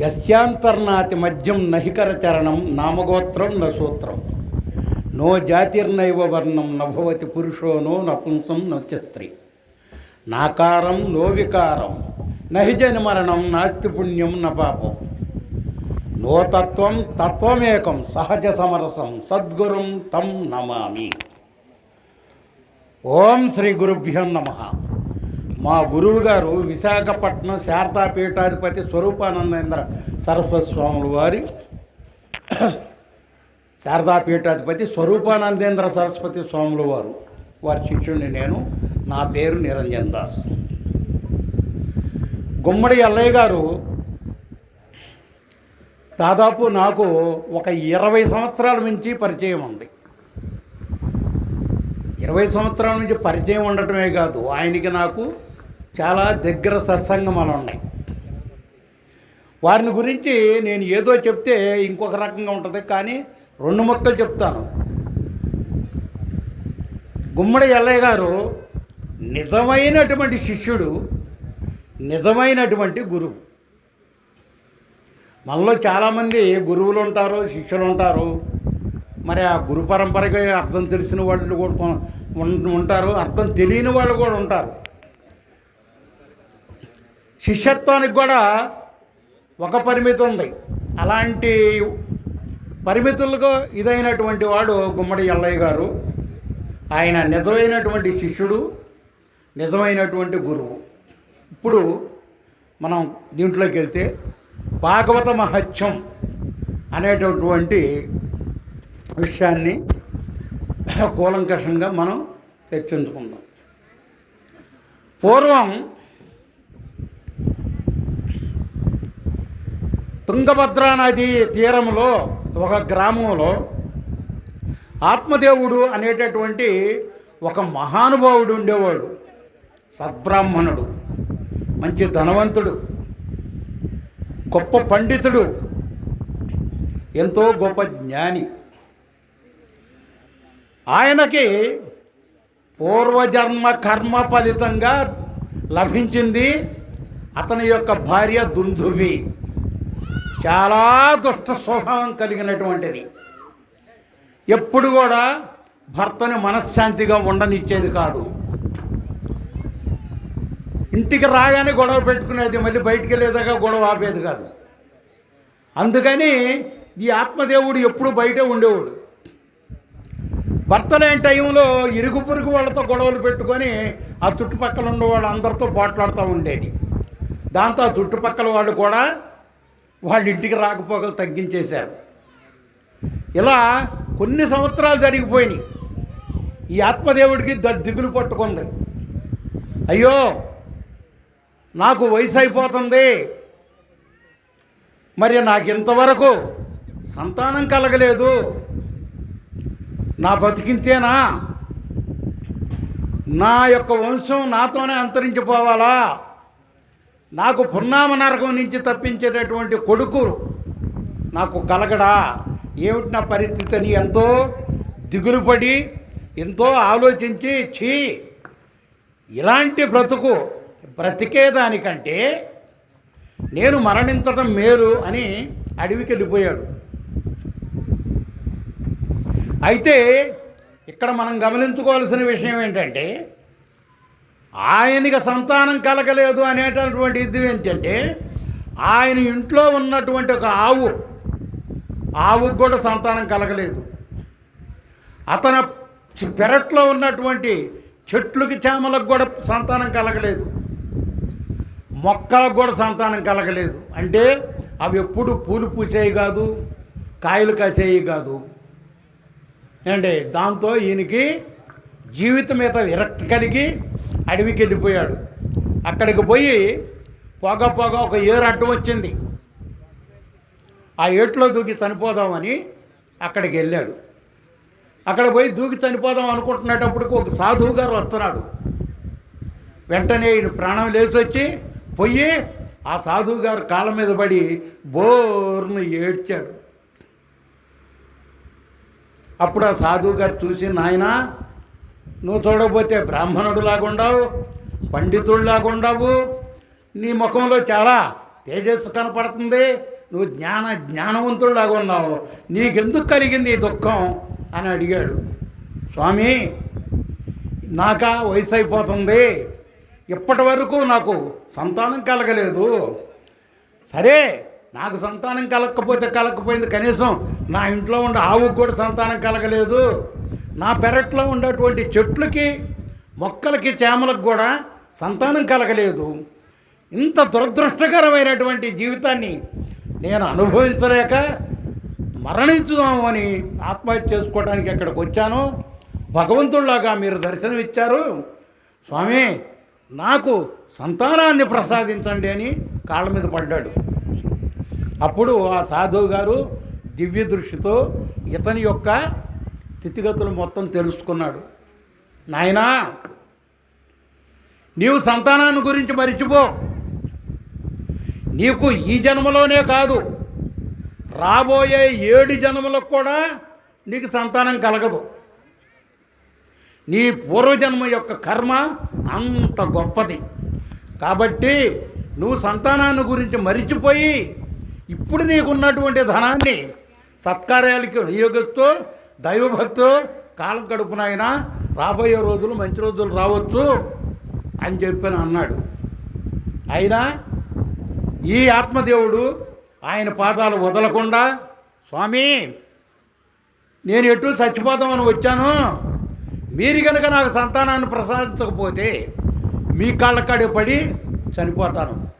యస్యాంతర్నాతి మధ్యం నహికర చరణం నామగోత్రం న సూత్రం. నో జాతిర్నైవ వర్ణం నభవతి పురుషో నో నపుంసం నొచ్చ స్త్రీ నాకారం నో వికారం నహిజని మరణం నాస్తి పుణ్యం న పాపం. నో తత్వం తత్వమేకం సహజ సమరసం సద్గురుం తం నమామి. ఓం శ్రీ గురుభ్యం నమ. మా గురువు గారు విశాఖపట్నం శారదాపీఠాధిపతి స్వరూపానందేంద్ర సరస్వతి స్వాముల వారి శారదాపీఠాధిపతి స్వరూపానందేంద్ర సరస్వతి స్వాముల వారు వారి శిష్యుడిని నేను నా పేరు నిరంజన్ దాస్. గుమ్మడి ఎల్లయ్య గారు దాదాపు నాకు ఒక ఇరవై సంవత్సరాల నుంచి పరిచయం ఉంది. ఇరవై సంవత్సరాల నుంచి పరిచయం ఉండటమే కాదు ఆయనకి నాకు చాలా దగ్గర సత్సంగమాలు ఉన్నాయి. వారిని గురించి నేను ఏదో చెప్తే ఇంకొక రకంగా ఉంటుంది కానీ రెండు మొక్కలు చెప్తాను. గుమ్మడి ఎల్లయ్య గారు నిజమైనటువంటి శిష్యుడు నిజమైనటువంటి గురువు. మనలో చాలామంది గురువులు ఉంటారు శిష్యులు ఉంటారు. మరి ఆ గురు పరంపరకి అర్థం తెలిసిన వాళ్ళు కూడా ఉంటారు అర్థం తెలియని వాళ్ళు కూడా ఉంటారు. శిష్యత్వానికి కూడా ఒక పరిమితి ఉంది. అలాంటి పరిమితులకు ఇదైనటువంటి వాడు గుమ్మడి ఎల్లయ్య గారు. ఆయన నిజమైనటువంటి శిష్యుడు నిజమైనటువంటి గురువు. ఇప్పుడు మనం దీంట్లోకి వెళ్తే భాగవత మహత్యం అనేటటువంటి విషయాన్ని కూలంకషంగా మనం చర్చించుకుందాం. పూర్వం తుంగభద్రా నది తీరంలో ఒక గ్రామంలో ఆత్మదేవుడు అనేటటువంటి ఒక మహానుభావుడు ఉండేవాడు. సద్బ్రాహ్మణుడు మంచి ధనవంతుడు గొప్ప పండితుడు ఎంతో గొప్ప జ్ఞాని. ఆయనకి పూర్వజన్మ కర్మ ఫలితంగా లభించింది అతని యొక్క భార్య దుందువి. చాలా దుష్ట స్వభావం కలిగినటువంటిది. ఎప్పుడు కూడా భర్తని మనశ్శాంతిగా ఉండనిచ్చేది కాదు. ఇంటికి రాగానే గొడవ పెట్టుకునేది మళ్ళీ బయటికి వెళ్ళేదాకా గొడవ ఆపేది కాదు. అందుకని ఈ ఆత్మదేవుడు ఎప్పుడు బయటే ఉండేవాడు. భర్త లేని టైంలో ఇరుగు పొరుగు వాళ్ళతో గొడవలు పెట్టుకొని ఆ చుట్టుపక్కల ఉన్న వాళ్ళందరితో పోట్లాడుతూ ఉండేది. దాంతో ఆ చుట్టుపక్కల వాళ్ళు కూడా వాళ్ళ ఇంటికి రాకపోకలు తగ్గించేశారు. ఇలా కొన్ని సంవత్సరాలు జరిగిపోయినాయి. ఈ ఆత్మదేవుడికి ద- దిగులు పట్టుకుంది. అయ్యో నాకు వయసు అయిపోతుంది. మరి నాకు ఇంతవరకు సంతానం కలగలేదు. నా బతికింతేనా? నా యొక్క వంశం నాతోనే అంతరించిపోవాలా? నాకు పుర్ణామ నరకం నుంచి తప్పించేటటువంటి కొడుకు నాకు కలగడా? ఏమిటి నా పరిస్థితి అని ఎంతో దిగులుపడి ఎంతో ఆలోచించి ఛీ! ఇలాంటి బ్రతుకు బ్రతికేదానికంటే నేను మరణించడం మేలు అని అడవికి వెళ్ళిపోయాడు అయితే ఇక్కడ మనం గమనించుకోవాల్సిన విషయం ఏంటంటే ఆయనకి సంతానం కలగలేదు అనేటటువంటి ఇది ఏంటంటే ఆయన ఇంట్లో ఉన్నటువంటి ఒక ఆవు ఆవుకు కూడా సంతానం కలగలేదు. అతను పెరట్లో ఉన్నటువంటి చెట్లకి చేమలకు కూడా సంతానం కలగలేదు. మొక్కలకు కూడా సంతానం కలగలేదు. అంటే అవి ఎప్పుడు పూలు పూసేవి కాదు కాయలు కాసేవి కాదు. ఏంటి దాంతో ఈయనకి జీవితం మీద విరక్తి కలిగి అడవికి వెళ్ళిపోయాడు అక్కడికి పోయి పోగ పోగ ఒక ఏరు అడ్డం వచ్చింది. ఆ ఏట్లో దూకి చనిపోదామని అక్కడికి వెళ్ళాడు. అక్కడ పోయి దూకి చనిపోదాం అనుకుంటున్నప్పటికి ఒక సాధువు గారు వస్తున్నాడు. వెంటనే ఈయన ప్రాణం లేచి వచ్చి పోయి ఆ సాధువు గారు కాళ్ళ మీద పడి బోర్ను ఏడ్చాడు. అప్పుడు ఆ సాధువు గారు చూసి నాయనా నువ్వు చూడకపోతే బ్రాహ్మణుడు లాగుండవు పండితుడు లాగుండవు నీ ముఖంలో చాలా తేజస్సు కనపడుతుంది. నువ్వు జ్ఞాన జ్ఞానవంతుడు ఉన్నావు. నీకెందుకు కలిగింది ఈ దుఃఖం అని అడిగాడు. స్వామి నాక వయసు అయిపోతుంది. ఇప్పటి వరకు నాకు సంతానం కలగలేదు. సరే నాకు సంతానం కలగకపోతే కలగకపోయింది. కనీసం నా ఇంట్లో ఉండే ఆవుకు కూడా సంతానం కలగలేదు. నా పెరట్లో ఉండేటువంటి చెట్లకి మొక్కలకి చేమలకు కూడా సంతానం కలగలేదు. ఇంత దురదృష్టకరమైనటువంటి జీవితాన్ని నేను అనుభవించలేక మరణించుదాము అని ఆత్మహత్య చేసుకోవడానికి ఇక్కడికి వచ్చాను భగవంతుడిలాగా మీరు దర్శనం ఇచ్చారు స్వామి నాకు సంతానాన్ని ప్రసాదించండి అని కాళ్ళ మీద పడ్డాడు. అప్పుడు ఆ సాధువు గారు దివ్య దృష్టితో ఇతని యొక్క స్థితిగతులు మొత్తం తెలుసుకున్నాడు. నాయనా నీవు సంతానాన్ని గురించి మరిచిపో. నీకు ఈ జన్మలోనే కాదు రాబోయే ఏడు జన్మలకు కూడా నీకు సంతానం కలగదు. నీ పూర్వజన్మ యొక్క కర్మ అంత గొప్పది. కాబట్టి నువ్వు సంతానాన్ని గురించి మరిచిపోయి ఇప్పుడు నీకున్నటువంటి ధనాన్ని సత్కార్యాలకి వినియోగిస్తూ దైవభక్తు కాలం గడుపునైనా రాబోయే రోజులు మంచి రోజులు రావచ్చు అని చెప్పి అన్నాడు. అయినా ఈ ఆత్మదేవుడు ఆయన పాదాలు వదలకుండా స్వామి నేను ఎటు చచ్చిపోతామని వచ్చాను. మీరు కనుక నాకు సంతానాన్ని ప్రసాదించకపోతే మీ కాళ్ళ పడి చనిపోతాను.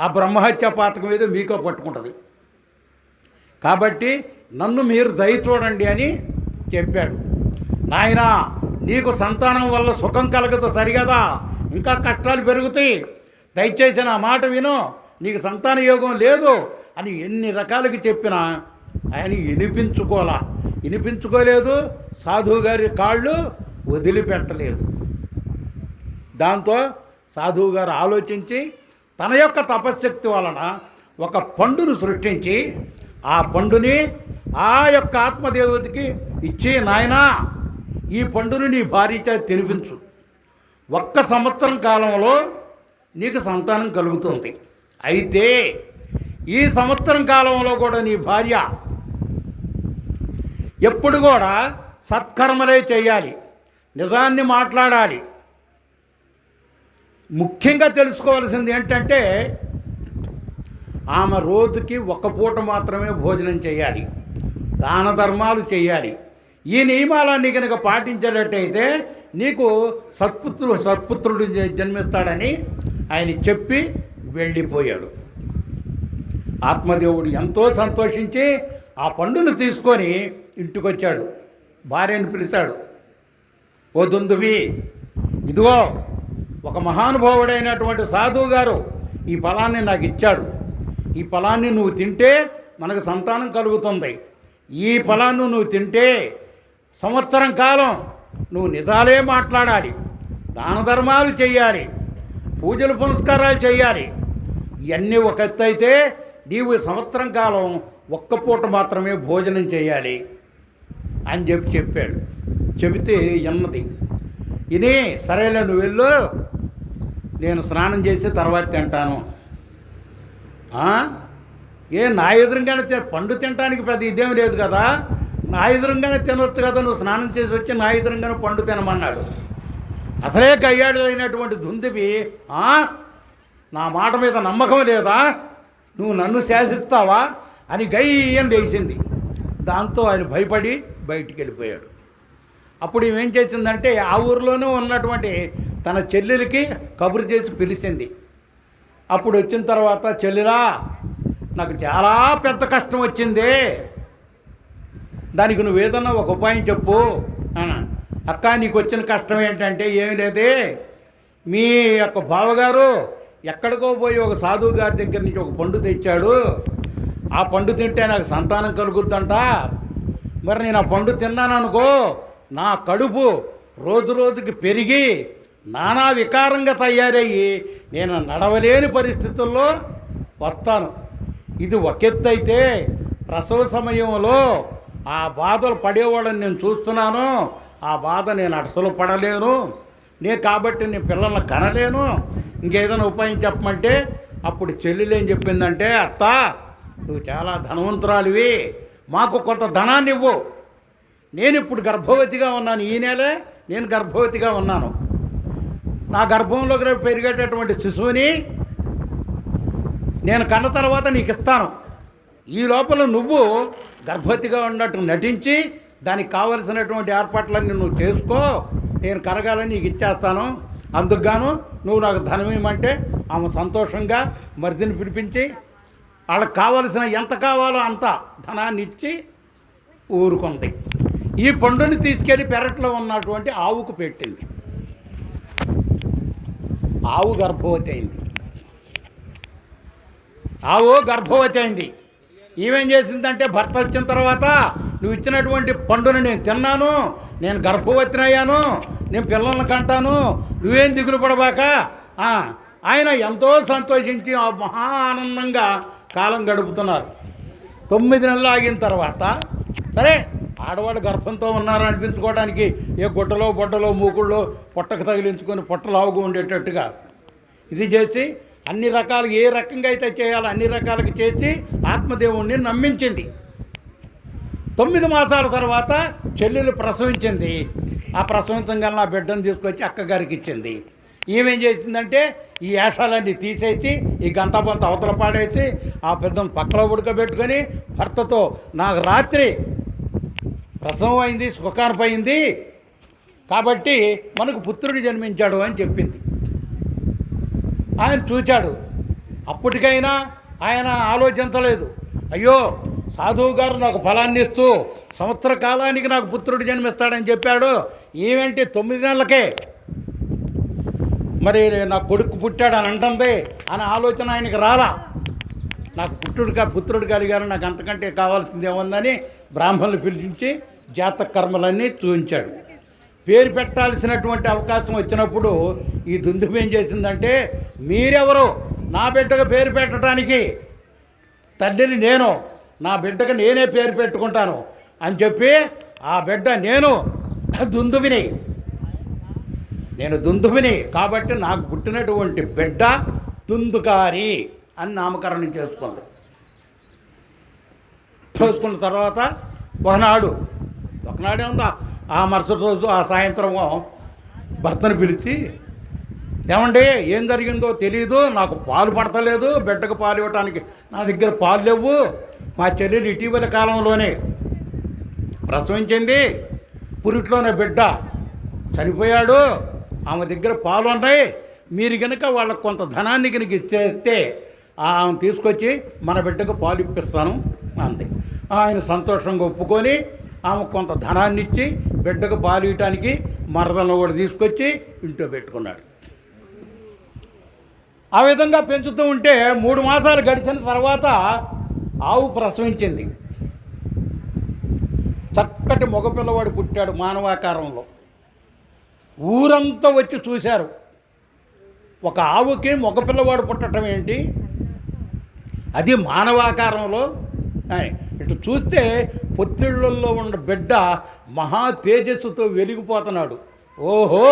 ఆ బ్రహ్మహత్య పాతకం ఏదో మీకో పట్టుకుంటుంది. కాబట్టి నన్ను మీరు దయ చూడండి అని చెప్పాడు. నాయనా నీకు సంతానం వల్ల సుఖం కలగదు సరిగదా? ఇంకా కష్టాలు పెరుగుతాయి. దయచేసి నా మాట విను. నీకు సంతాన యోగం లేదు అని ఎన్ని రకాలకి చెప్పినా ఆయన వినిపించుకోలా. వినిపించుకోలేదు. సాధువు గారి కాళ్ళు వదిలిపెట్టలేదు. దాంతో సాధువు గారు ఆలోచించి తన యొక్క తపశ్శక్తి వలన ఒక పండును సృష్టించి ఆ పండుని ఆ యొక్క ఆత్మదేవతకి ఇచ్చి నాయనా ఈ పండుని నీ భార్యచే తినిపించు. ఒక్క సంవత్సరం కాలంలో నీకు సంతానం కలుగుతుంది. అయితే ఈ సంవత్సరం కాలంలో కూడా నీ భార్య ఎప్పుడు కూడా సత్కర్మలే చేయాలి. నిజాన్ని మాట్లాడాలి. ముఖ్యంగా తెలుసుకోవాల్సింది ఏంటంటే ఆమె రోజుకి ఒక పూట మాత్రమే భోజనం చేయాలి. దాన ధర్మాలు చేయాలి. ఈ నియమాలన్నీ కనుక పాటించేటట్టయితే నీకు సత్పుత్రుడు సత్పుత్రుడు జన్మిస్తాడని ఆయన చెప్పి వెళ్ళిపోయాడు. ఆత్మదేవుడు ఎంతో సంతోషించి ఆ పండును తీసుకొని ఇంటికొచ్చాడు. భార్యను పిలిచాడు. ఓ దుందువి ఇదిగో ఒక మహానుభావుడైనటువంటి సాధువు గారు ఈ ఫలాన్ని నాకు ఇచ్చాడు. ఈ ఫలాన్ని నువ్వు తింటే మనకు సంతానం కలుగుతుంది. ఈ ఫలాన్ని నువ్వు తింటే సంవత్సరం కాలం నువ్వు నిజాలే మాట్లాడాలి. దాన ధర్మాలు చేయాలి. పూజలు పునస్కారాలు చేయాలి. ఇవన్నీ ఒక ఎత్తు అయితే నీవు ఈ సంవత్సరం కాలం ఒక్క పూట మాత్రమే భోజనం చేయాలి అని చెప్పి చెప్పాడు. చెబితే ఎన్నది? ఇని సరేలే నువ్వు వెళ్ళు. నేను స్నానం చేసి తర్వాత తింటాను. ఏ నా ఎదురుగానే పండు తినడానికి పెద్ద ఇదేం లేదు కదా. నా ఎదురుగానే తినొచ్చు కదా నువ్వు స్నానం చేసి వచ్చి నా ఎదురుగానే పండు తినమన్నాడు. అసలే కయ్యాడు అయినటువంటి దుందిపి నా మాట మీద నమ్మకం లేదా? నువ్వు నన్ను శాసిస్తావా? అని గయ్యం లేచింది. దాంతో ఆయన భయపడి బయటికి వెళ్ళిపోయాడు అప్పుడు ఏం చేసిందంటే ఆ ఊరిలోనే ఉన్నటువంటి తన చెల్లెలకి కబురు చేసి పిలిచింది. అప్పుడు వచ్చిన తర్వాత చెల్లిరా నాకు చాలా పెద్ద కష్టం వచ్చింది. దానికి నువ్వు ఏదన్నా ఒక ఉపాయం చెప్పు. అక్క నీకు వచ్చిన కష్టం ఏంటంటే ఏమీ లేదే. మీ యొక్క బావగారు ఎక్కడికో పోయి ఒక సాధువు గారి దగ్గర నుంచి ఒక పండు తెచ్చాడు. ఆ పండు తింటే నాకు సంతానం కలుగుద్దంట. మరి నేను ఆ పండు తిన్నాను అనుకో నా కడుపు రోజు రోజుకి పెరిగి నానా వికారంగా తయారయ్యి నేను నడవలేని పరిస్థితుల్లో వస్తాను. ఇది ఒక ప్రసవ సమయంలో ఆ బాధలు పడేవాళ్ళని నేను చూస్తున్నాను. ఆ బాధ నేను అడసలు పడలేను. నేను కాబట్టి నేను పిల్లల్ని కనలేను. ఇంకేదైనా ఉపాయం చెప్పమంటే అప్పుడు చెల్లెలు ఏం చెప్పిందంటే అత్త నువ్వు చాలా ధనవంతురాలివి. మాకు కొంత ధనాన్ని ఇవ్వు నేను ఇప్పుడు గర్భవతిగా ఉన్నాను. ఈ నెలే నేను గర్భవతిగా ఉన్నాను. నా గర్భంలోకి రేపు పెరిగేటటువంటి శిశువుని నేను కన్న తర్వాత నీకు ఇస్తాను. ఈ లోపల నువ్వు గర్భవతిగా ఉన్నట్టు నటించి దానికి కావలసినటువంటి ఏర్పాట్లన్నీ నువ్వు చేసుకో. నేను కరగాలని నీకు ఇచ్చేస్తాను. అందుకుగాను నువ్వు నాకు ధనం ఇవ్వమంటే ఆమె సంతోషంగా మరిదిని పిలిపించి వాళ్ళకి కావలసిన ఎంత కావాలో అంత ధనాన్ని ఇచ్చి ఊరుకుంది. ఈ పండుని తీసుకెళ్ళి పెరట్లో ఉన్నటువంటి ఆవుకు పెట్టింది. ఆవు గర్భవతి అయింది. ఆవు గర్భవతి అయింది. ఈమెం చేసిందంటే భర్త వచ్చిన తర్వాత నువ్వు ఇచ్చినటువంటి పండుని నేను తిన్నాను నేను గర్భవతిని అయ్యాను నేను పిల్లల్ని కంటాను నువ్వేం దిగులు పడబాక? ఆయన ఎంతో సంతోషించి ఆ మహా ఆనందంగా కాలం గడుపుతున్నారు. తొమ్మిది నెలలు ఆగిన తర్వాత సరే ఆడవాళ్ళు గర్భంతో ఉన్నారు అనిపించుకోవడానికి? ఏ గుడ్డలో బొడ్డలో మూకుళ్ళో పొట్టకు తగిలించుకొని పొట్టలావుగా ఉండేటట్టుగా. ఇది చేసి అన్ని రకాలుగా ఏ రకంగా అయితే చేయాలో అన్ని రకాలుగా చేసి ఆత్మదేవుణ్ణి నమ్మించింది. తొమ్మిది మాసాల తర్వాత చెల్లెలు ప్రసవించింది. ఆ ప్రసవించంగా నా బిడ్డను తీసుకొచ్చి అక్కగారికి ఇచ్చింది. ఈమెం చేసిందంటే ఈ వేషాలన్నీ తీసేసి ఈ గంతపంత అవతల పాడేసి ఆ పెద్దను పక్కలో ఉడకబెట్టుకొని భర్తతో నాకు రాత్రి ప్రసవం అయింది కాబట్టి మనకు పుత్రుడు జన్మించాడు అని చెప్పింది. ఆయన చూచాడు. అప్పటికైనా ఆయన ఆలోచించలేదు అయ్యో సాధువు గారు నాకు ఫలాన్ని ఇస్తూ సంవత్సర కాలానికి నాకు పుత్రుడు జన్మిస్తాడని చెప్పాడు. ఏమంటే తొమ్మిది నెలలకే. మరి నా కొడుకు పుట్టాడు అని అంటుంది అనే ఆలోచన ఆయనకి రాలా. నాకు పుట్టుడు పుత్రుడు కలిగారు నాకు అంతకంటే కావాల్సింది ఏముందని బ్రాహ్మణులు పిలిపించి జాతకర్మలన్నీ చూపించాడు పేరు పెట్టాల్సినటువంటి అవకాశం వచ్చినప్పుడు ఈ దుందుకు ఏం చేసిందంటే మీరెవరు నా బిడ్డకు పేరు పెట్టడానికి తండ్రిని నేను నా బిడ్డకు నేనే పేరు పెట్టుకుంటాను అని చెప్పి ఆ బిడ్డ నేను దుందువిని. నేను దుందువిని కాబట్టి నాకు పుట్టినటువంటి బిడ్డ దుందుకారి అని నామకరణం చేసుకుంది. చేసుకున్న తర్వాత ఒకనాడు ఒకనాడే ఉందా? ఆ మరుసటి రోజు ఆ సాయంత్రం భర్తను పిలిచి ఏమండి ఏం జరిగిందో తెలియదు నాకు పాలు పడతలేదు బిడ్డకు పాలు ఇవ్వటానికి నా దగ్గర పాలు లేవు మా చెల్లెలు ఇటీవల కాలంలోనే ప్రసవించింది పురిట్లోనే బిడ్డ చనిపోయాడు ఆమె దగ్గర పాలు ఉన్నాయి మీరు కనుక వాళ్ళకు కొంత ధనాన్ని కనుక ఇచ్చేస్తే ఆమె తీసుకొచ్చి మన బిడ్డకు పాలు ఇప్పిస్తాను అంతే ఆయన సంతోషంగా ఒప్పుకొని ఆమె కొంత ధనాన్ని ఇచ్చి బిడ్డకు పాలు ఇవ్వటానికి మరదలను కూడా తీసుకొచ్చి ఇంట్లో పెట్టుకున్నాడు. ఆ విధంగా పెంచుతూ ఉంటే మూడు మాసాలు గడిచిన తర్వాత ఆవు ప్రసవించింది. చక్కటి మగపిల్లవాడు పుట్టాడు మానవాకారంలో. ఊరంతా వచ్చి చూశారు. ఒక ఆవుకి మగపిల్లవాడు పుట్టడం ఏంటి? అది మానవాకారంలో ఇటు చూస్తే పొత్తిళ్ళల్లో ఉన్న బిడ్డ మహా తేజస్సుతో వెలిగిపోతున్నాడు. ఓహో!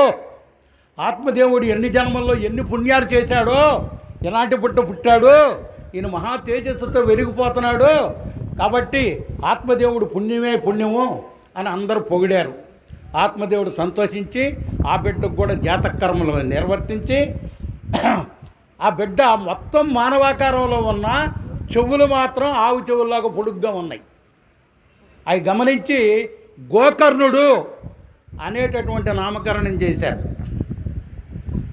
ఆత్మదేవుడు ఎన్ని జన్మల్లో ఎన్ని పుణ్యాలు చేశాడో ఎలాంటి పుట్ట పుట్టాడు ఈయన మహా తేజస్సుతో వెలిగిపోతున్నాడు. కాబట్టి ఆత్మదేవుడు పుణ్యమే పుణ్యము అని అందరూ పొగిడారు. ఆత్మదేవుడు సంతోషించి ఆ బిడ్డకు కూడా జాతకర్మలు నిర్వర్తించి ఆ బిడ్డ మొత్తం మానవాకారంలో ఉన్న చెవులు మాత్రం ఆవు చెవుల్లాగా పొడుగ్గా ఉన్నాయి. అవి గమనించి గోకర్ణుడు అనేటటువంటి నామకరణం చేశారు.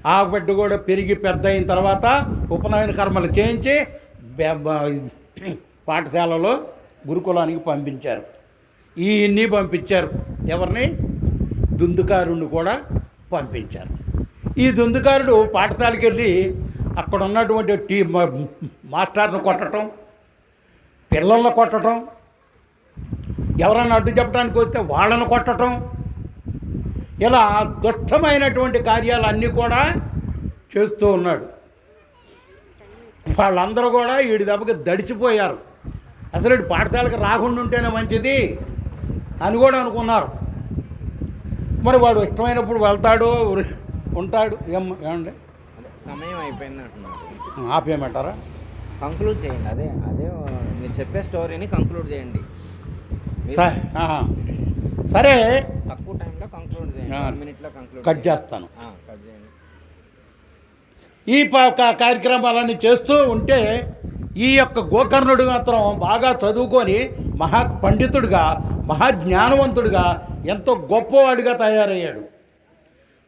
ఆ బిడ్డ కూడా పెరిగి పెద్ద అయిన తర్వాత ఉపనయన కర్మలు చేయించి పాఠశాలలో గురుకులానికి పంపించారు. ఈ ఇన్ని పంపించారు. ఎవరిని? దుందుకారుణ్ణి కూడా పంపించారు. ఈ దుందుకారుడు పాఠశాలకు వెళ్ళి అక్కడ ఉన్నటువంటి టీ మాస్టర్ను మాస్టర్ని కొట్టడం పిల్లల్ని కొట్టడం ఎవరన్నా అడ్డు చెప్పడానికి వస్తే వాళ్ళని కొట్టడం ఇలా దుష్టమైనటువంటి కార్యాలన్నీ కూడా చేస్తూ ఉన్నాడు. వాళ్ళందరూ కూడా వీడి దెబ్బకి దడిచిపోయారు. అసలు వీడు పాఠశాలకు రాకుండా ఉంటేనే మంచిది అని కూడా అనుకున్నారు. మరి వాడు ఇష్టమైనప్పుడు వెళ్తాడు ఉంటాడు. ఏం ఏమండి? సమయం అయిపోయింది అంటున్నారు ఆపేయమంటారా? కంక్లూడ్ చేయండి. అదే అదే మీరు చెప్పే స్టోరీని కంక్లూడ్ చేయండి. సరే తక్కువ టైంలో కంక్లూడ్ చేయండి. మినిట్లో కంక్లూడ్ కట్ చేస్తాను. కట్ చేయండి. ఈ కార్యక్రమాలన్నీ చేస్తూ ఉంటే ఈ యొక్క గోకర్ణుడు మాత్రం బాగా చదువుకొని మహా పండితుడిగా మహాజ్ఞానవంతుడిగా ఎంతో గొప్పవాడిగా తయారయ్యాడు.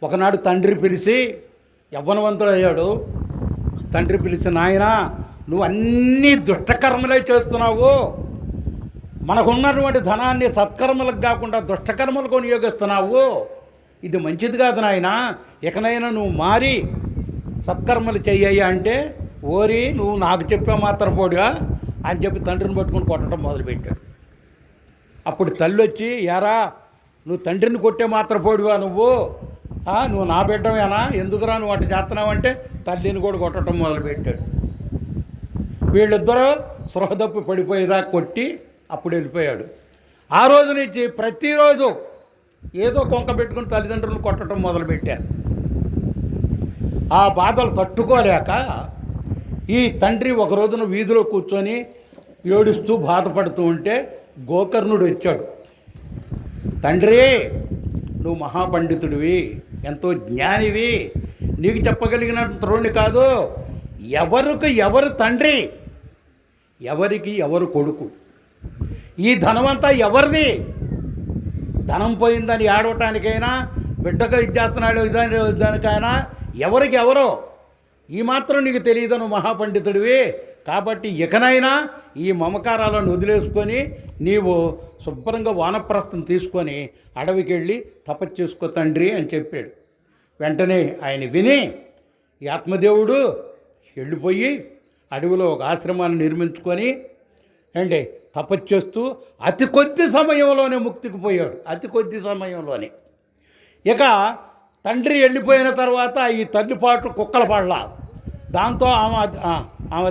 ఒకనాడు తండ్రి పిలిచి యవ్వనవంతుడు అయ్యాడు తండ్రి పిలిచి నాయన నువ్వు అన్ని దుష్టకర్మలే చేస్తున్నావు. మనకున్నటువంటి ధనాన్ని సత్కర్మలకు కాకుండా దుష్టకర్మలకు వినియోగిస్తున్నావు. ఇది మంచిది కాదు నాయన. ఇకనైనా నువ్వు మారి సత్కర్మలు చెయ్యయ్యా అంటే ఓరి నువ్వు నాకు చెప్పే మాత్రం పోడుగా అని చెప్పి తండ్రిని పట్టుకుని కొట్టడం మొదలుపెట్టాడు. అప్పుడు తల్లి వచ్చి యారా నువ్వు తండ్రిని కొట్టే మాత్రం పోడువా నువ్వు. నువ్వు నా బిడ్డమేనా ఎందుకురా నువ్వు అటు చేస్తున్నావు అంటే తల్లిని కూడా కొట్టడం మొదలుపెట్టాడు. వీళ్ళిద్దరూ సృహదప్పు పడిపోయేదాకా కొట్టి అప్పుడు వెళ్ళిపోయాడు. ఆ రోజు నుంచి ప్రతిరోజు ఏదో కొంక పెట్టుకుని తల్లిదండ్రులను కొట్టడం మొదలుపెట్టారు. ఆ బాధలు తట్టుకోలేక ఈ తండ్రి ఒక రోజున వీధిలో కూర్చొని ఏడుస్తూ బాధపడుతూ ఉంటే గోకర్ణుడు వచ్చాడు. తండ్రి నువ్వు మహాపండితుడివి. ఎంతో జ్ఞానివి. నీకు చెప్పగలిగిన త్రోణి కాదు. ఎవరికి ఎవరు తండ్రి ఎవరికి ఎవరు కొడుకు. ఈ ధనమంతా ఎవరిది? ధనం పోయిందని ఆడవటానికైనా బిడ్డగా ఇచ్చేస్తున్నాడు ఇదాని దానికైనా ఎవరికి ఎవరో? ఈ మాత్రం నీకు తెలియదు నువ్వు మహాపండితుడివి. కాబట్టి ఇకనైనా ఈ మమకారాలను వదిలేసుకొని నీవు శుభ్రంగా వానప్రస్థం తీసుకొని అడవికి వెళ్ళి తపస్సు చేసుకో తండ్రి అని చెప్పాడు. వెంటనే ఆయన విని ఈ ఆత్మదేవుడు వెళ్ళిపోయి అడవిలో ఒక ఆశ్రమాన్ని నిర్మించుకొని అండి తపస్సు చేస్తూ అతి కొద్ది సమయంలోనే ముక్తికి పోయాడు. అతి కొద్ది సమయంలోనే. ఇక తండ్రి వెళ్ళిపోయిన తర్వాత ఈ తల్లిపాటు కుక్కల పడలా దాంతో ఆమె ఆమె